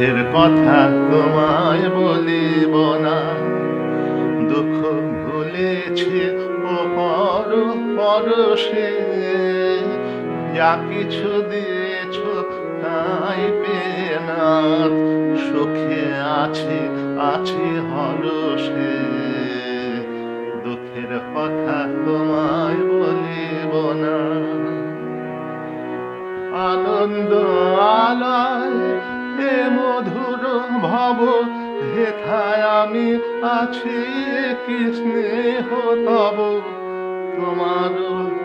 দুঃখের কথা তোমায় বলিব না। দুঃখ ভুলেছে পর পরশে। যা কিছু দিয়েছ তাই না সুখে আছে আছে হরসে দুঃখের কথা তোমায় হেথায় আমি আছি কি স্নেহ তব? তোমার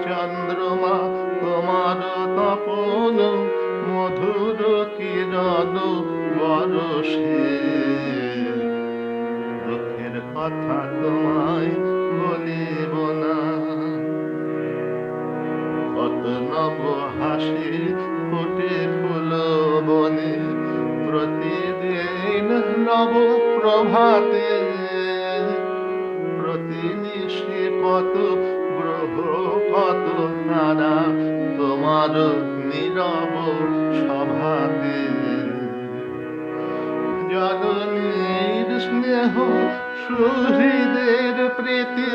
চন্দ্রমা, তোমার তপন, মধুর কিরণ বরসে দুঃখের কথা তোমায় বলিব না। কত নব হাসি নব প্রভাতে প্রতিনিশি কত গ্রহ কত তারা তোমার নীরব সভাতে। জননীর স্নেহ, সুহৃদের প্রীতি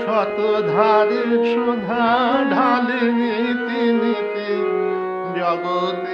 শতধারে সুধা ঢালে নীতি নীতি জগতের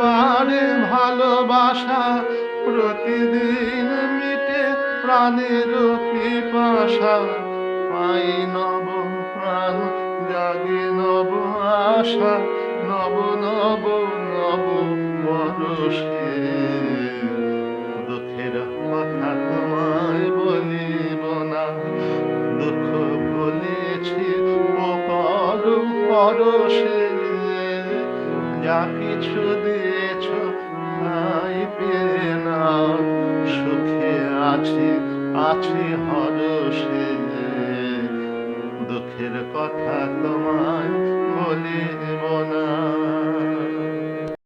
বাড়ে ভালোবাসা প্রতিদিন মিটে প্রাণের পিপাসা। পাই নব প্রাণ, জাগে নব আশা, নব নব নব বরসে দুঃখের কথা তোমায় বলিব না, দুঃখ বলেছি ও পর পরশে। যা কিছু দিয়েছ নাই পেয়ে নাও। সুখে আছি আছে হরসে দুঃখের কথা তোমায় বলিব